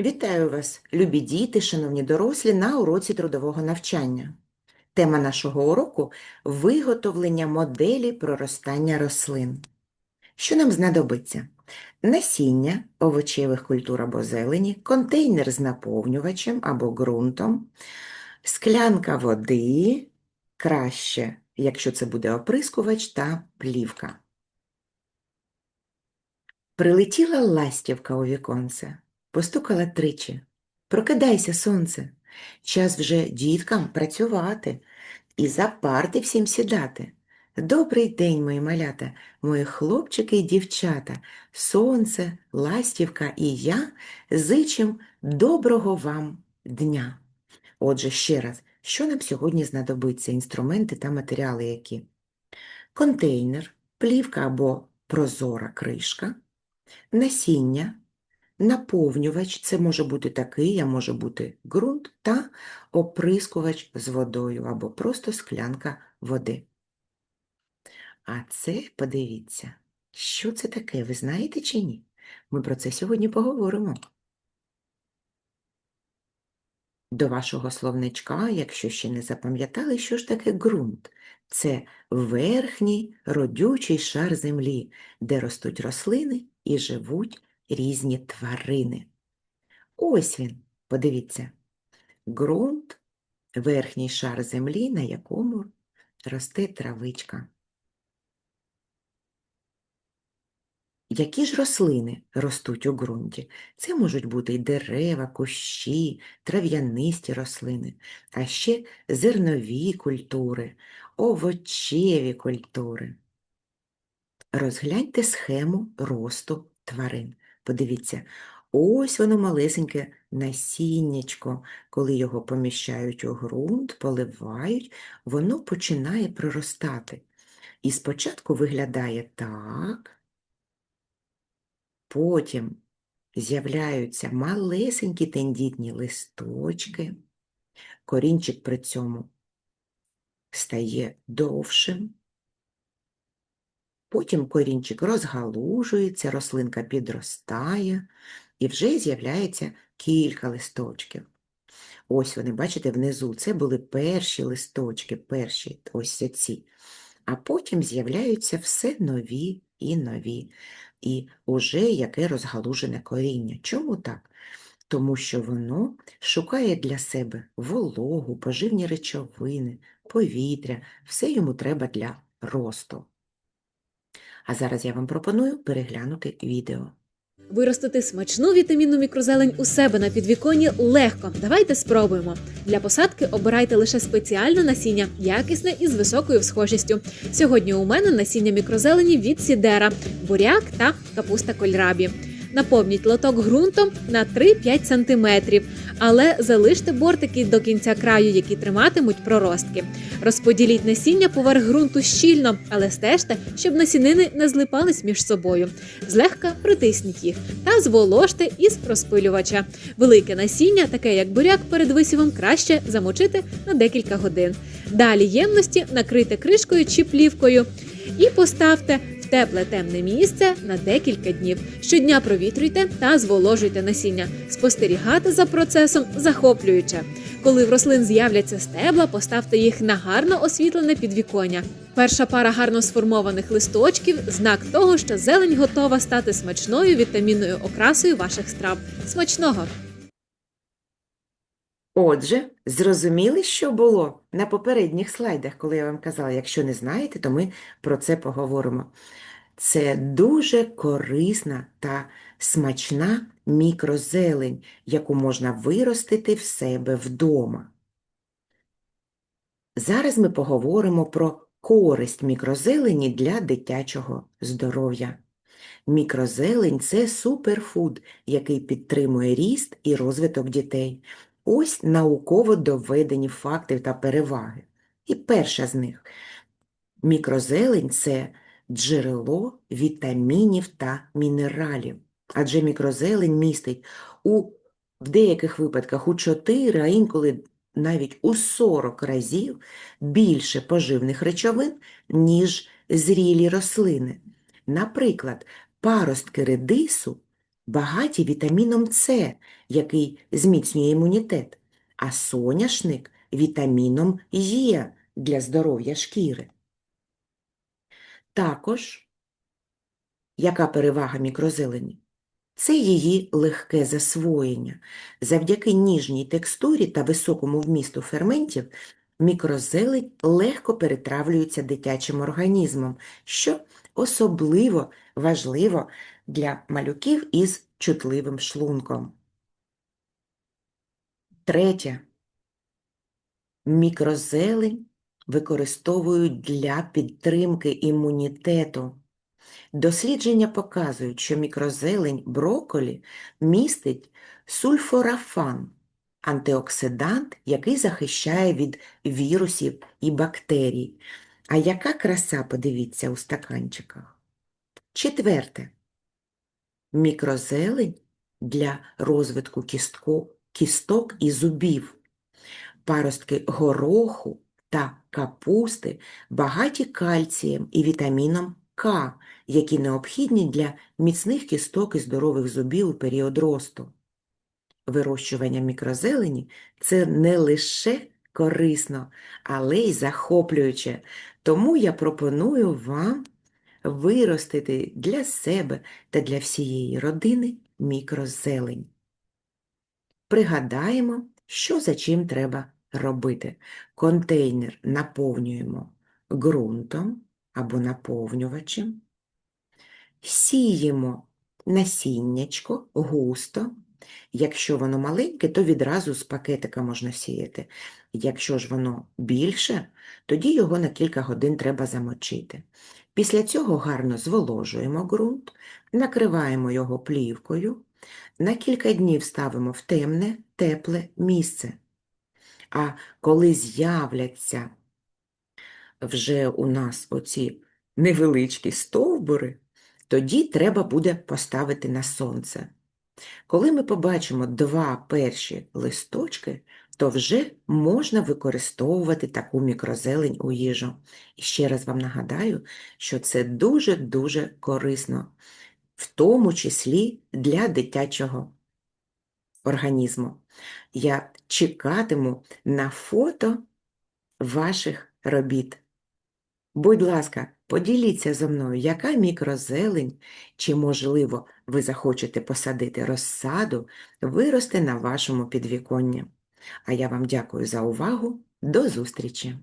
Вітаю вас, любі діти, шановні дорослі, на уроці трудового навчання. Тема нашого уроку – виготовлення моделі проростання рослин. Що нам знадобиться? Насіння овочевих культур або зелені, контейнер з наповнювачем або ґрунтом, склянка води, краще, якщо це буде оприскувач та плівка. Прилетіла ластівка у віконце, постукала тричі. Прокидайся, сонце, час вже діткам працювати і за парти всім сідати. Добрий день, мої малята, мої хлопчики і дівчата, сонце, ластівка і я зичим доброго вам дня. Отже, ще раз, що нам сьогодні знадобиться, інструменти та матеріали які? Контейнер, плівка або прозора кришка, насіння, наповнювач, це може бути такий, а може бути ґрунт, та оприскувач з водою або просто склянка води. А це, подивіться, що це таке, ви знаєте чи ні? Ми про це сьогодні поговоримо. До вашого словничка, якщо ще не запам'ятали, що ж таке ґрунт? Це верхній родючий шар землі, де ростуть рослини і живуть різні тварини. Ось він, подивіться. Ґрунт – верхній шар землі, на якому росте травичка. Які ж рослини ростуть у ґрунті? Це можуть бути й дерева, кущі, трав'янисті рослини, а ще зернові культури, овочеві культури. Розгляньте схему росту тварин. Подивіться, ось воно малесеньке насіннячко. Коли його поміщають у ґрунт, поливають, воно починає проростати. І спочатку виглядає так. Потім з'являються малесенькі тендітні листочки, корінчик при цьому стає довшим, потім корінчик розгалужується, рослинка підростає і вже з'являється кілька листочків. Ось вони, бачите, внизу це були перші листочки, перші ось ці. А потім з'являються все нові і нові і уже яке розгалужене коріння. Чому так? Тому що воно шукає для себе вологу, поживні речовини, повітря, все йому треба для росту. А зараз я вам пропоную переглянути відео. Виростити смачну вітамінну мікрозелень у себе на підвіконні легко. Давайте спробуємо. Для посадки обирайте лише спеціальне насіння, якісне і з високою всхожістю. Сьогодні у мене насіння мікрозелені від сідера, буряк та капуста кольрабі. Наповніть лоток ґрунтом на 3-5 см, але залиште бортики до кінця краю, які триматимуть проростки. Розподіліть насіння поверх ґрунту щільно, але стежте, щоб насінини не злипались між собою. Злегка притисніть їх та зволожте із розпилювача. Велике насіння, таке як буряк, перед висівом краще замочити на декілька годин. Далі ємності накрийте кришкою чи плівкою і поставте тепле темне місце на декілька днів. Щодня провітрюйте та зволожуйте насіння. Спостерігати за процесом захоплююче. Коли в рослин з'являться стебла, поставте їх на гарно освітлене підвіконня. Перша пара гарно сформованих листочків знак того, що зелень готова стати смачною вітамінною окрасою ваших страв. Смачного! Отже, зрозуміли, що було на попередніх слайдах, коли я вам казала, якщо не знаєте, то ми про це поговоримо. Це дуже корисна та смачна мікрозелень, яку можна виростити в себе вдома. Зараз ми поговоримо про користь мікрозелені для дитячого здоров'я. Мікрозелень – це суперфуд, який підтримує ріст і розвиток дітей. Ось науково доведені факти та переваги. І перша з них – мікрозелень – це джерело вітамінів та мінералів. Адже мікрозелень містить у в деяких випадках у 4, а інколи навіть у 40 разів більше поживних речовин, ніж зрілі рослини. Наприклад, паростки редису багаті вітаміном С, який зміцнює імунітет, а соняшник вітаміном Е для здоров'я шкіри. Також, яка перевага мікрозелені? Це її легке засвоєння. Завдяки ніжній текстурі та високому вмісту ферментів мікрозелень легко перетравлюється дитячим організмом, що особливо важливо для малюків із чутливим шлунком. Третє. Мікрозелень використовують для підтримки імунітету. Дослідження показують, що мікрозелень брокколі містить сульфорафан – антиоксидант, який захищає від вірусів і бактерій. А яка краса, подивіться, у стаканчиках. Четверте. Мікрозелень для розвитку кістко, кісток і зубів. Паростки гороху та капусти багаті кальцієм і вітаміном К, які необхідні для міцних кісток і здорових зубів у період росту. Вирощування мікрозелені – це не лише корисно, але й захоплююче. Тому я пропоную вам виростити для себе та для всієї родини мікрозелень. Пригадаємо, що за чим треба робити. Контейнер наповнюємо ґрунтом або наповнювачем, сіємо насіннячко густо. Якщо воно маленьке, то відразу з пакетика можна сіяти. Якщо ж воно більше, тоді його на кілька годин треба замочити. Після цього гарно зволожуємо ґрунт, накриваємо його плівкою, на кілька днів ставимо в темне, тепле місце. А коли з'являться вже у нас оці невеличкі стовбури, тоді треба буде поставити на сонце. Коли ми побачимо два перші листочки, то вже можна використовувати таку мікрозелень у їжу. І ще раз вам нагадаю, що це дуже-дуже корисно, в тому числі для дитячого організму. Я чекатиму на фото ваших робіт. Будь ласка, поділіться зі мною, яка мікрозелень, чи, можливо, ви захочете посадити розсаду, виросте на вашому підвіконні. А я вам дякую за увагу. До зустрічі!